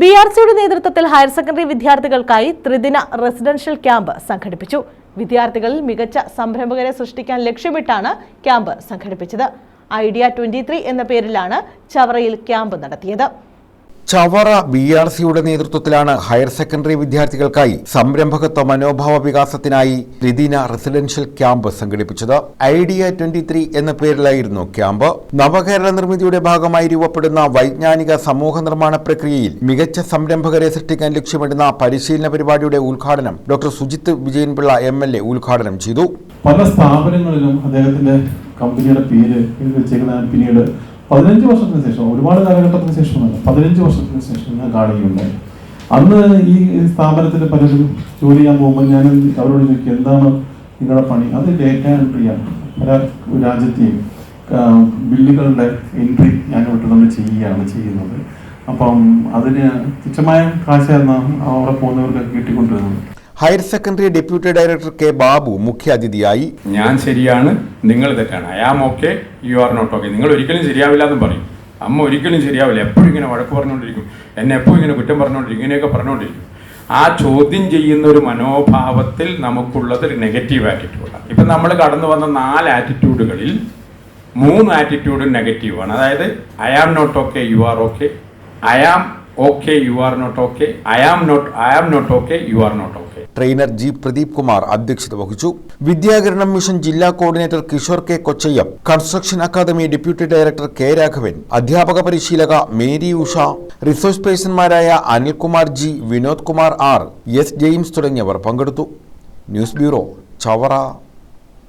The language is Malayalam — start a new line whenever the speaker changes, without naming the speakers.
ബി ആർ സിയുടെ നേതൃത്വത്തിൽ ഹയർ സെക്കൻഡറി വിദ്യാർത്ഥികൾക്കായി ത്രിദിന റെസിഡൻഷ്യൽ ക്യാമ്പ് സംഘടിപ്പിച്ചു. വിദ്യാർത്ഥികളിൽ മികച്ച സംരംഭകരെ സൃഷ്ടിക്കാൻ ലക്ഷ്യമിട്ടാണ് ക്യാമ്പ് സംഘടിപ്പിച്ചത്. ഐഡിയ ട്വന്റി എന്ന പേരിലാണ് ചവറയിൽ ക്യാമ്പ് നടത്തിയത്.
ചവറ ബി ആർ സിയുടെ നേതൃത്വത്തിലാണ് ഹയർ സെക്കൻഡറി വിദ്യാർത്ഥികൾക്കായി സംരംഭകത്വ മനോഭാവ വികാസത്തിനായി ത്രിദിന റെസിഡൻഷ്യൽ ക്യാമ്പ് സംഘടിപ്പിച്ചത് ഐഡിയ ട്വന്റി ത്രീ എന്ന പേരിലായിരുന്നു ക്യാമ്പ്. നവകേരള നിർമ്മിതിയുടെ ഭാഗമായി രൂപപ്പെടുന്ന വൈജ്ഞാനിക സമൂഹ നിർമ്മാണ പ്രക്രിയയിൽ മികച്ച സംരംഭകരെ സൃഷ്ടിക്കാൻ ലക്ഷ്യമിടുന്ന പരിശീലന പരിപാടിയുടെ ഉദ്ഘാടനം doctor Sujith Vijayan Pillai M L A ഉദ്ഘാടനം ചെയ്തു.
പല സ്ഥാപനങ്ങളിലും അദ്ദേഹത്തിന്റെ കമ്പനിയുടെ പേര് പിന്നീട് പതിനഞ്ച് വർഷത്തിന് ശേഷം ഒരുപാട് കാലഘട്ടത്തിന് ശേഷമല്ല പതിനഞ്ച് വർഷത്തിന് ശേഷം ഞാൻ കാണുകയുണ്ടായി അന്ന് ഈ സ്ഥാപനത്തിൽ പലരും ജോലി ചെയ്യാൻ പോകുമ്പോൾ ഞാൻ അവരോട് ചോദിക്കും എന്താണ് നിങ്ങളുടെ പണി? അത് ഡേറ്റ എൻട്രി ആണ്. പല രാജ്യത്തെയും ബില്ലുകളുടെ എൻട്രി ഞാൻ ഇവിടെ നമ്മൾ ചെയ്യുകയാണ് ചെയ്യുന്നത്. അപ്പം അതിന് തുച്ഛമായ കാശാണ് അവിടെ പോകുന്നവർക്ക് കിട്ടിക്കൊണ്ടിരുന്നത്.
Higher secondary deputy director K Babu മുഖ്യാതിഥിയായി.
ഞാൻ ശരിയാണ് നിങ്ങൾ തെറ്റാണ്. I am okay you are not okay. നിങ്ങൾ ഒരിക്കലും ശരിയാവില്ല എന്ന് പറയും. അമ്മ ഒരിക്കലും ശരിയാവില്ല. എപ്പോഴും ഇങ്ങനെ വഴക്ക് പറഞ്ഞുകൊണ്ടിരിക്കും. എന്നെ എപ്പോഴും ഇങ്ങനെ കുറ്റം പറഞ്ഞുകൊണ്ടിരിക്കും ഇങ്ങനെയൊക്കെ പറഞ്ഞുകൊണ്ടിരിക്കും. ആ ചോദ്യം ചെയ്യുന്ന ഒരു മനോഭാവത്തിൽ നമുക്കുള്ളത് ഒരു നെഗറ്റീവ് ആറ്റിറ്റ്യൂഡാണ് ഇപ്പം നമ്മൾ കടന്നു വന്ന നാല് ആറ്റിറ്റ്യൂഡുകളിൽ മൂന്ന് ആറ്റിറ്റ്യൂഡും നെഗറ്റീവാണ് അതായത് I am not okay you are okay. I am okay you are not okay. I am not I am not okay you are not okay.
Trainer G Pradeep Kumar അധ്യക്ഷത വഹിച്ചു. വിദ്യാകരണം മിഷൻ ജില്ലാ coordinator Kishore K Kochayyam construction academy deputy director K Raghavan അധ്യാപക പരിശീലക Mary Usha resource പേഴ്സൺമാരായ Anilkumar G Vinod Kumar R S James തുടങ്ങിയവർ പങ്കെടുത്തു. News bureau Chavara.